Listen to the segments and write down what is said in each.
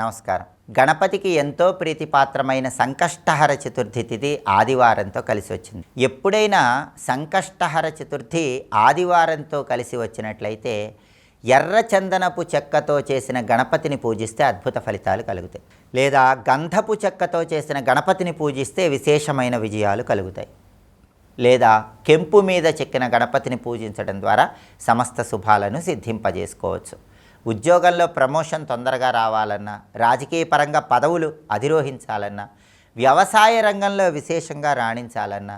నమస్కారం. గణపతికి ఎంతో ప్రీతిపాత్రమైన సంకష్టహర చతుర్థి తిథి ఆదివారంతో కలిసి వచ్చింది. ఎప్పుడైనా సంకష్టహర చతుర్థి ఆదివారంతో కలిసి వచ్చినట్లయితే ఎర్ర చందనపు చెక్కతో చేసిన గణపతిని పూజిస్తే అద్భుత ఫలితాలు కలుగుతాయి. లేదా గంధపు చెక్కతో చేసిన గణపతిని పూజిస్తే విశేషమైన విజయాలు కలుగుతాయి. లేదా కెంపు మీద చెక్కిన గణపతిని పూజించడం ద్వారా సమస్త శుభాలను సిద్ధింపజేసుకోవచ్చు. ఉద్యోగంలో ప్రమోషన్ తొందరగా రావాలన్నా రాజకీయ పరంగా పదవులు అధిరోహించాలన్నా వ్యవసాయ రంగంలో విశేషంగా రాణించాలన్నా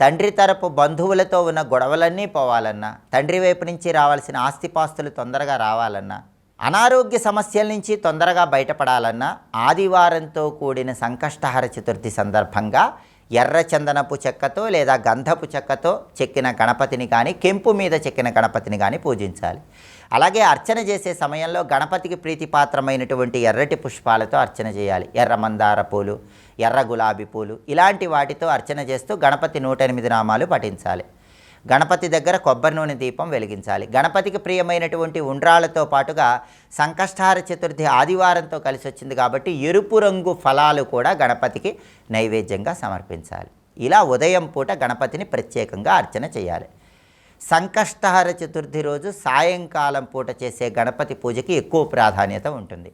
తండ్రి తరపు బంధువులతో ఉన్న గొడవలన్నీ పోవాలన్నా తండ్రి వైపు నుంచి రావాల్సిన ఆస్తిపాస్తులు తొందరగా రావాలన్నా అనారోగ్య సమస్యల నుంచి తొందరగా బయటపడాలన్నా ఆదివారంతో కూడిన సంకష్టహర చతుర్థి సందర్భంగా ఎర్ర చందనపు చెక్కతో లేదా గంధపు చెక్కతో చెక్కిన గణపతిని కానీ కెంపు మీద చెక్కిన గణపతిని కానీ పూజించాలి. అలాగే అర్చన చేసే సమయంలో గణపతికి ప్రీతిపాత్రమైనటువంటి ఎర్రటి పుష్పాలతో అర్చన చేయాలి. ఎర్ర మందార పూలు ఎర్ర గులాబీ పూలు ఇలాంటి వాటితో అర్చన చేస్తూ గణపతి నూట ఎనిమిది నామాలు పఠించాలి. గణపతి దగ్గర కొబ్బరి నూనె దీపం వెలిగించాలి. గణపతికి ప్రియమైనటువంటి ఉండ్రాలతో పాటుగా సంకష్టార చతుర్థి ఆదివారంతో కలిసి వచ్చింది కాబట్టి ఎరుపు రంగు ఫలాలు కూడా గణపతికి నైవేద్యంగా సమర్పించాలి. ఇలా ఉదయం పూట గణపతిని ప్రత్యేకంగా అర్చన చేయాలి. సంకష్టహర చతుర్థి రోజు సాయంకాలం పూట చేసే గణపతి పూజకి ఎక్కువ ప్రాధాన్యత ఉంటుంది.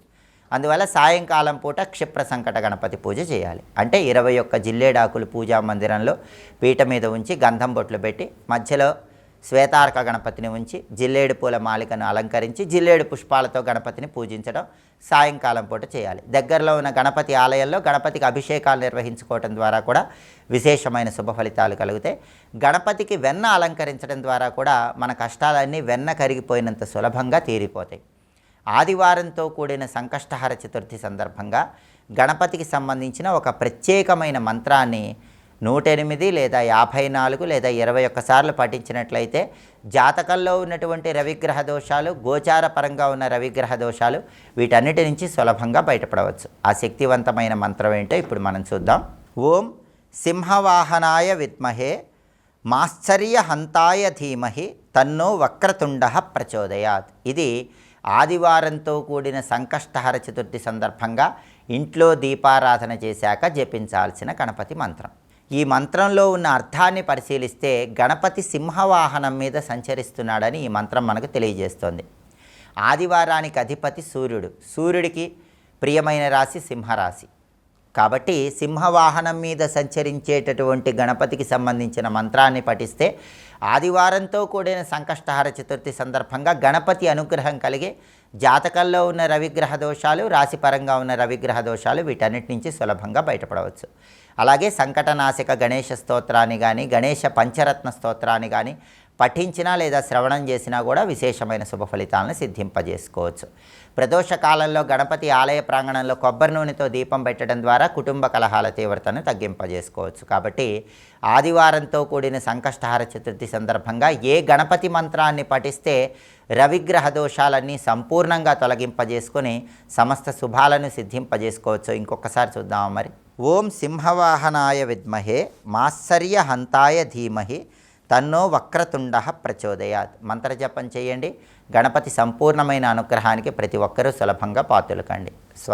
అందువల్ల సాయంకాలం పూట క్షిప్ర సంకట గణపతి పూజ చేయాలి. అంటే ఇరవై ఒక్క జిల్లేడాకులు పూజా మందిరంలో పీట మీద ఉంచి గంధం బొట్లు పెట్టి మధ్యలో శ్వేతార్క గణపతిని ఉంచి జిల్లేడు పూల మాలికను అలంకరించి జిల్లేడు పుష్పాలతో గణపతిని పూజించడం సాయంకాలం పూట చేయాలి. దగ్గరలో ఉన్న గణపతి ఆలయంలో గణపతికి అభిషేకాలు నిర్వహించుకోవటం ద్వారా కూడా విశేషమైన శుభ ఫలితాలు కలుగుతాయి. గణపతికి వెన్న అలంకరించడం ద్వారా కూడా మన కష్టాలన్నీ వెన్న కరిగిపోయినంత సులభంగా తీరిపోతాయి. ఆదివారంతో కూడిన సంకష్టహర చతుర్థి సందర్భంగా గణపతికి సంబంధించిన ఒక ప్రత్యేకమైన మంత్రాన్ని నూట ఎనిమిది లేదా యాభై నాలుగు లేదా ఇరవై ఒక్కసార్లు పఠించినట్లయితే జాతకంలో ఉన్నటువంటి రవిగ్రహ దోషాలు గోచార పరంగా ఉన్న రవిగ్రహ దోషాలు వీటన్నిటి నుంచి సులభంగా బయటపడవచ్చు. ఆ శక్తివంతమైన మంత్రం ఏంటో ఇప్పుడు మనం చూద్దాం. ఓం సింహవాహనాయ విద్మహే మాశ్చర్య హంతాయ ధీమహి తన్నో వక్రతుండ ప్రచోదయాత్. ఇది ఆదివారంతో కూడిన సంకష్టహర చతుర్థి సందర్భంగా ఇంట్లో దీపారాధన చేశాక జపించాల్సిన గణపతి మంత్రం. ఈ మంత్రంలో ఉన్న అర్థాన్ని పరిశీలిస్తే గణపతి సింహవాహనం మీద సంచరిస్తున్నాడని ఈ మంత్రం మనకు తెలియజేస్తోంది. ఆదివారానికి అధిపతి సూర్యుడు. సూర్యుడికి ప్రియమైన రాశి సింహరాశి. కాబట్టి సింహవాహనం మీద సంచరించేటటువంటి గణపతికి సంబంధించిన మంత్రాన్ని పఠిస్తే ఆదివారంతో కూడిన సంకష్టహార చతుర్థి సందర్భంగా గణపతి అనుగ్రహం కలిగి జాతకంలో ఉన్న రవిగ్రహ దోషాలు రాశిపరంగా ఉన్న రవిగ్రహ దోషాలు వీటన్నిటి నుంచి సులభంగా బయటపడవచ్చు. అలాగే సంకటనాశక గణేష స్తోత్రాన్ని కానీ గణేష పంచరత్న స్తోత్రాన్ని కానీ పఠించినా లేదా శ్రవణం చేసినా కూడా విశేషమైన శుభ ఫలితాలను సిద్ధింపజేసుకోవచ్చు. ప్రదోష కాలంలో గణపతి ఆలయ ప్రాంగణంలో కొబ్బరి నూనెతో దీపం పెట్టడం ద్వారా కుటుంబ కలహాల తీవ్రతను తగ్గింపజేసుకోవచ్చు. కాబట్టి ఆదివారంతో కూడిన సంకష్టహార చతుర్థి సందర్భంగా ఏ గణపతి మంత్రాన్ని పఠిస్తే రవిగ్రహ దోషాలన్నీ సంపూర్ణంగా తొలగింపజేసుకొని సమస్త శుభాలను సిద్ధింపజేసుకోవచ్చు. ఇంకొకసారి చూద్దామా మరి. ఓం సింహవాహనాయ విద్మహే మాత్సర్య హంతాయ ధీమహి తన్నో వక్రతుండ ప్రచోదయాత్. మంత్రజపం చేయండి. గణపతి సంపూర్ణమైన అనుగ్రహానికి ప్రతి ఒక్కరూ సులభంగా పాతులకండి. స్వస్తి.